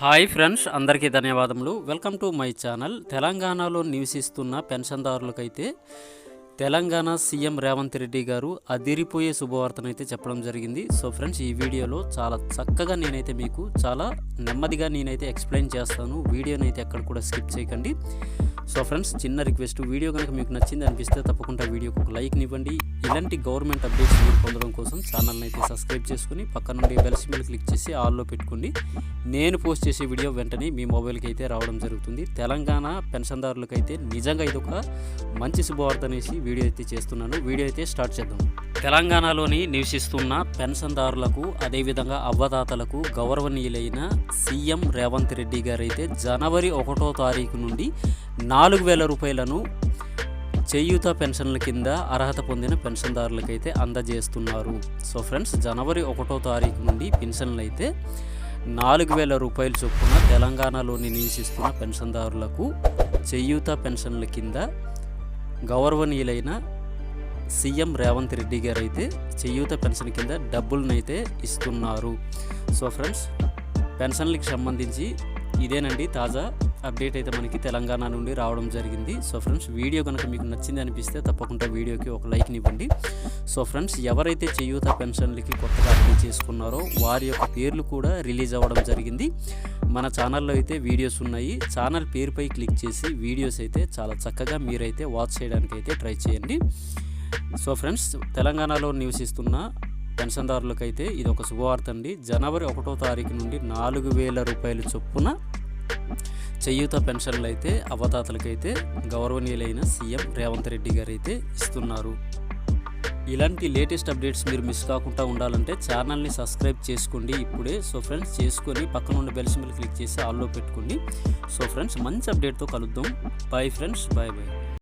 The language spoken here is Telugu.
హాయ్ ఫ్రెండ్స్ అందరికీ ధన్యవాదములు. Welcome to my channel. తెలంగాణలో నివసిస్తున్న పెన్షన్దారులకైతే తెలంగాణ సీఎం రేవంత్ రెడ్డి గారు అదిరిపోయే శుభవార్తనైతే చెప్పడం జరిగింది. సో ఫ్రెండ్స్ ఈ వీడియోలో చాలా చక్కగా నేనైతే మీకు చాలా నెమ్మదిగా నేనైతే ఎక్స్ప్లెయిన్ చేస్తాను. వీడియోని అయితే ఎక్కడ కూడా స్కిప్ చేయకండి. సో ఫ్రెండ్స్ చిన్న రిక్వెస్ట్ వీడియో కనుక మీకు నచ్చింది అనిపిస్తే తప్పకుండా వీడియోకి ఒక లైక్ ఇవ్వండి. ఇలాంటి గవర్నమెంట్ అప్డేట్స్ మీరు పొందడం కోసం ఛానల్ని అయితే సబ్స్క్రైబ్ చేసుకుని పక్క నుండి బెల్ సింబల్ క్లిక్ చేసి ఆల్లో పెట్టుకోండి. నేను పోస్ట్ చేసే వీడియో వెంటనే మీ మొబైల్కి అయితే రావడం జరుగుతుంది. తెలంగాణ పెన్షన్దారులకు అయితే నిజంగా ఇది ఒక మంచి శుభవార్త అనేసి వీడియో అయితే చేస్తున్నాను. వీడియో అయితే స్టార్ట్ చేద్దాం. తెలంగాణలోని నివసిస్తున్న పెన్షన్దారులకు అదేవిధంగా అవ్వదాతలకు గౌరవనీయులైన సీఎం రేవంత్ రెడ్డి గారు అయితే జనవరి ఒకటో తారీఖు నుండి నాలుగు వేల రూపాయలను చేయూత పెన్షన్ల కింద అర్హత పొందిన పెన్షన్దారులకైతే అందజేస్తున్నారు. సో ఫ్రెండ్స్ జనవరి ఒకటో తారీఖు నుండి పెన్షన్లు అయితే నాలుగు వేల రూపాయలు చొప్పున తెలంగాణలోని నివసిస్తున్న పెన్షన్దారులకు చేయూత పెన్షన్ల కింద గౌరవనీయులైన సీఎం రేవంత్ రెడ్డి గారు అయితే చేయూత పెన్షన్ కింద డబ్బులనైతే ఇస్తున్నారు. సో ఫ్రెండ్స్ పెన్షన్లకి సంబంధించి ఇదేనండి తాజా అప్డేట్ అయితే మనకి తెలంగాణ నుండి రావడం జరిగింది. సో ఫ్రెండ్స్ వీడియో కనుక మీకు నచ్చింది అనిపిస్తే తప్పకుండా వీడియోకి ఒక లైక్ని ఇవ్వండి. సో ఫ్రెండ్స్ ఎవరైతే చేయూత పెన్షన్లకి కొత్తగా అప్లై చేసుకున్నారో వారి యొక్క పేర్లు కూడా రిలీజ్ అవ్వడం జరిగింది. మన ఛానల్లో అయితే వీడియోస్ ఉన్నాయి. ఛానల్ పేరుపై క్లిక్ చేసి వీడియోస్ అయితే చాలా చక్కగా మీరైతే వాచ్ చేయడానికి అయితే ట్రై చేయండి. సో ఫ్రెండ్స్ తెలంగాణలో నివసిస్తున్న పెన్షన్దారులకైతే ఇది ఒక శుభవార్త అండి. జనవరి ఒకటో తారీఖు నుండి నాలుగు వేల రూపాయల చొప్పున చేయూత పెన్షన్లు అయితే అవతాతలకైతే గౌరవనీయులైన సీఎం రేవంత్ రెడ్డి గారు అయితే ఇస్తున్నారు. ఇలాంటి లేటెస్ట్ అప్డేట్స్ మీరు మిస్ కాకుండా ఉండాలంటే ఛానల్ని సబ్స్క్రైబ్ చేసుకోండి ఇప్పుడే. సో ఫ్రెండ్స్ చేసుకొని పక్కన ఉన్న బెల్ సింబల్ క్లిక్ చేసి ఆల్లో పెట్టుకోండి. సో ఫ్రెండ్స్ మంచి అప్డేట్తో కలుద్దాం. Bye friends bye bye